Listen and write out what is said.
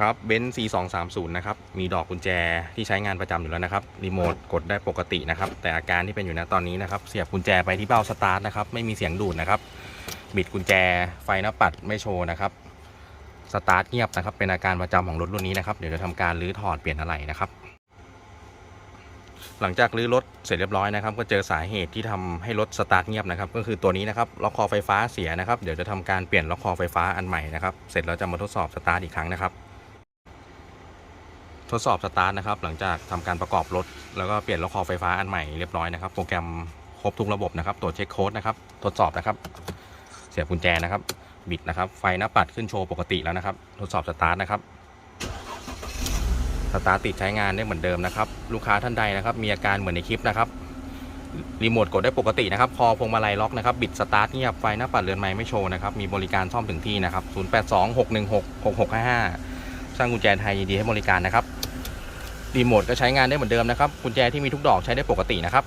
ครับเบนซ์ C230 นะครับ มีดอกกุญแจที่ใช้งานประจำอยู่แล้วนะครับ รีโมทกดได้ปกตินะครับ แต่อาการที่เป็นอยู่ณตอนนี้นะครับ เสียบกุญแจไปที่เบ้าสตาร์ทนะครับ ไม่มีเสียงดูดนะครับ บิดกุญแจไฟหน้าปัดไม่โชว์นะครับ สตาร์ทเงียบนะครับ เป็นอาการประจำของรถรุ่นนี้นะครับ เดี๋ยวจะทำการรื้อถอดเปลี่ยนอะไหล่นะครับ หลังจากรื้อรถเสร็จเรียบร้อยนะครับ ก็เจอสาเหตุที่ทำให้รถสตาร์ทเงียบนะครับ ก็คือตัวนี้นะครับ ล็อกคอไฟฟ้าเสียนะครับ เดี๋ยวจะทำการเปลี่ยนล็อกคอไฟฟ้าอันใหม่นะครับ เสร็จแล้วจะมาทดสอบสตาร์ทอีกครั้งนะครับ ทดสอบสตาร์ทนะครับ หลังจากทำการประกอบรถ แล้วก็เปลี่ยนล็อกคอไฟฟ้าอันใหม่เรียบร้อยนะครับ โปรแกรมครบทุกระบบนะครับ ตรวจเช็คโค้ดนะครับ ทดสอบนะครับ เสียบกุญแจนะครับ บิดนะครับ ไฟหน้าปัดขึ้นโชว์ปกติแล้วนะครับ ทดสอบสตาร์ทนะครับ สตาร์ทติดใช้งานได้เหมือนเดิมนะครับ ลูกค้าท่านใดนะครับ มีอาการเหมือนในคลิปนะครับ รีโมทกดได้ปกตินะครับ คอพวงมาลัยล็อกนะครับ บิดสตาร์ทเงียบ ไฟหน้าปัดเรือนไม้ไม่โชว์นะครับ มีบริการซ่อมถึงที่นะครับ 0826166655 ช่างกุญแจไทยยินดีให้บริการนะครับรีโมทก็ใช้งานได้เหมือนเดิมนะครับกุญแจที่มีทุกดอกใช้ได้ปกตินะครับ